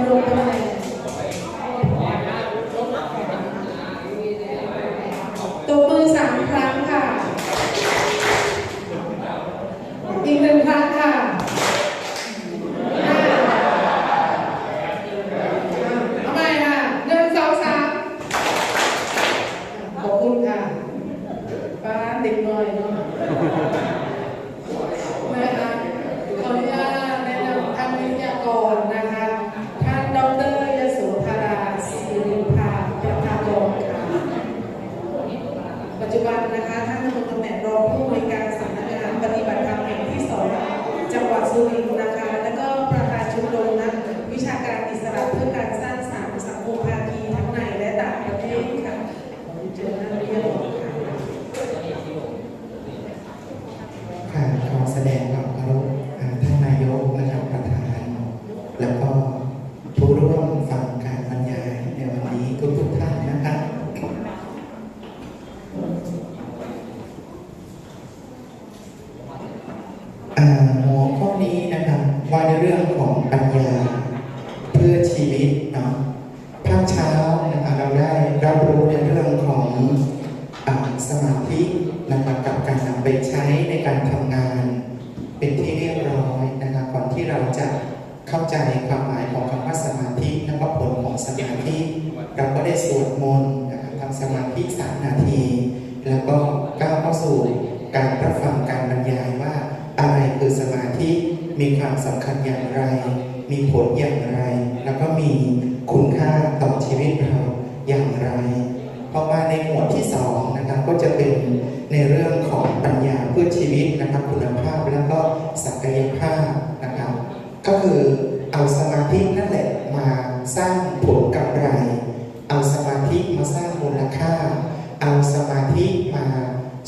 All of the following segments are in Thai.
ำรงตำแหน่งตบมือสามครั้งค่ะ อีกหนึ่งครั้งค่ะห้าเอาใหม่ค่ะหนึ่งสองสามขอบคุณค่ะป้าติดหน่อยเนาะขออนุญาตแนะนำท่านวิทยากรนะคะ ท่านดรยโสธราศิริภาประภากรค่ะ ปัจจุ บันนะคะท่านดำรงตำแหน่งรองผู้อำนวยการสำนักงานปฏิบัติธรรมแห่งที่สองจังหวัดสุรินทร์นะคะ รื่องของปัญญา เพื่อชีวิตเนาะภาคเช้านะครับเราได้รับรู้ในเรื่องของอสมาธินะครับกับการนำไปใช้ในการทำงาน เป็นที่เรียบร้อยนะครับก่อนที่เราจะเข้าใจความหมายของคำว่าสมาธิและก็ผลของสมาธิเราก็ได้สวดมนต์นะครับทำสมาธิสามนาที แล้วก็ก้าวเข้าสู่การรับฟังการบรรยายว่า อะไรคือสมาธิมี ความสำคัญอย่างไร มีผลอย่างไร แล้วก็มีคุณค่าต่อชีวิตเราอย่างไรพอมาในหมวดที่สองนะครับก็จะเป็นในเรื่องของปัญญาเพื่อชีวิตนะครับคุณภาพแล้วก็ศักยภาพนะครับ ก็คือเอาสมาธินั่นแหละมาสร้างผลกำไร เอาสมาธิมาสร้างมูลค่า เอาสมาธิมา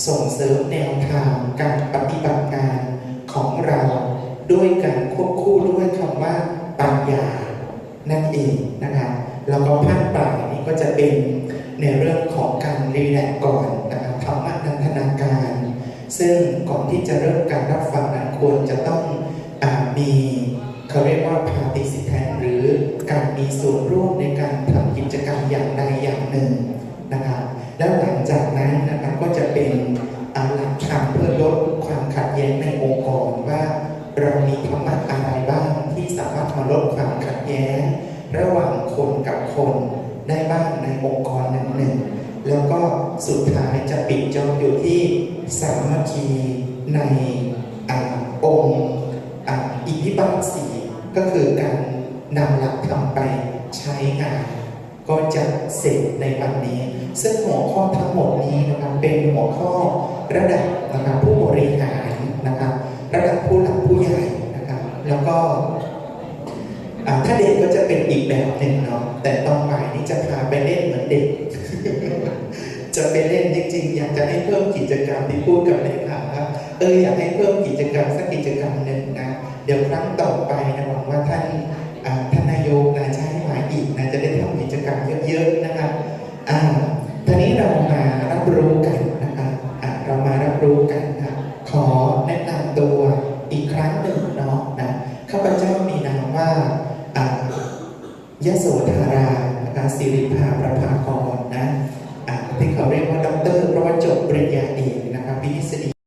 ส่งเสริมแนวทางการปฏิบัติงานของเรา ด้วยการควบคู่ด้วยคำว่าปัญญานั่นเองนะครับแล้วก็ภาคปลายนี้ก็จะเป็นในเรื่องของการรีแลกก่อนนะครับธรรมะนันทนาการ ซึ่งก่อนที่จะเริ่มการรับฟังนั้นควรจะต้องอมีเขาเรียกว่า participant หรือการมีส่วนร่วมในการทำกิจกรรมอย่างใดอย่างหนึ่งนะครับ คนได้บ้างในองค์กรหนึ่งหนึ่งแล้วก็สุดท้ายจะปิดจบอยู่ที่สามัคคีในอองค์อิทธิบาทสีก็คือการนำหลักธรรมไปใช้งาน ก็จะเสร็จในวันนี้ ซึ่งหัวข้อทั้งหมดนี้นะครับเป็นหัวข้อระดับนะครับผู้บริหารนะครับ ระดับผู้หลักผู้ใหญ่นะครับ แล้วก็ถ้าเด็กก็จะเป็นอีกแบบหนึ่งเนาะ แต่ตอนบ่ายนี้จะพาไปเล่นเหมือนเด็ก จะไปเล่นจริงๆ อยากจะให้เพิ่มกิจกรรมที่พูดกับเลขาครับเอออยากให้เพิ่มกิจกรรมสักกิจกรรมหนึ่งนะเดี๋ยวครั้งต่อไปนะหวังว่าท่านท่านนายกนะจะให้มาอีกนะจะได้ทำกิจกรรมเยอะๆนะครับอ่าทีนี้เรามารับรู้กันนะครับอ่าเรามารับรู้กันนะขอแนะนำตัวอีกครั้งหนึ่งเนาะนะข้าพเจ้า ยโสธารานะสิริภาประภากรนะที่เขาเรียกว่าด็อกเตอร์เพราะว่าจบปริญญาเอกนะคะพิษฎี